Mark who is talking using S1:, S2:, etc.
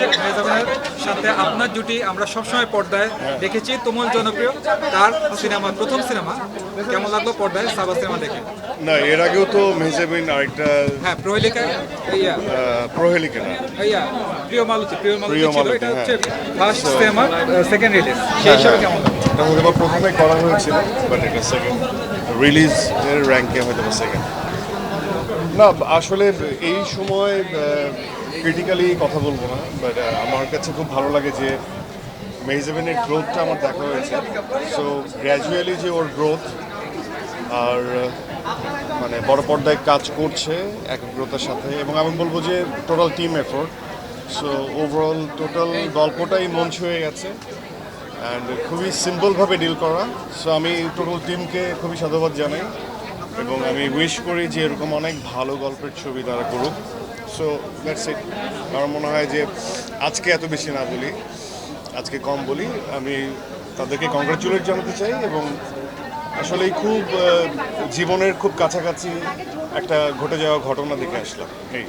S1: যে মেহজাবিনের সাথে আপনার জুটি আমরা সবসময় পর্দায় দেখেছি তুমুল জনপ্রিয়। তার সিনেমা প্রথম সিনেমা কেমন লাগল পর্দায়? সাবা সিনেমা দেখে।
S2: না এর আগেও তো মেহজাবিন আরেকটা
S1: হ্যাঁ প্রহেলিকা ইয়া।
S2: প্রহেলিকা না।
S1: ইয়া প্রিয় মালতী প্রিয় মালতী ছিল এটা
S2: হ্যাঁ।
S1: হচ্ছে ফার্স্ট সিনেমা সেকেন্ড রিলিজ সেই হিসাবে কেমন লাগল
S2: এটা হয়তো প্রথমে করা হয়েছিল বাট এটা সেকেন্ড রিলিজ এর র্যাঙ্কে হয়তো সেকেন্ড না, আসলে এই সময় ক্রিটিক্যালি কথা বলব না বাট আমার কাছে খুব ভালো লাগে যে মেহজাবিনের গ্রোথটা আমার দেখা হয়েছে। সো গ্র্যাজুয়ালি যে ওর গ্রোথ আর মানে বড় পর্দায় কাজ করছে একাগ্রতার সাথে, এবং আমি বলব যে total team effort so overall total গল্পটাই মন ছুঁয়ে গেছে অ্যান্ড খুবই সিম্পলভাবে ডিল করা। সো আমি টোটাল টিমকে খুবই সাধুবাদ জানাই। এবং আমি উইশ করি যে এরকম অনেক ভালো গল্পের ছবি তারা করুক। সো দ্যাটস ইট আমার মনে হয় যে আজকে এত বেশি না বলি, আজকে কম বলি। আমি তাদেরকে কংগ্রাচুলেট জানাতে চাই এবং আসলেই খুব জীবনের খুব কাছাকাছি একটা ঘটে যাওয়া ঘটনা দেখে আসলাম। এই।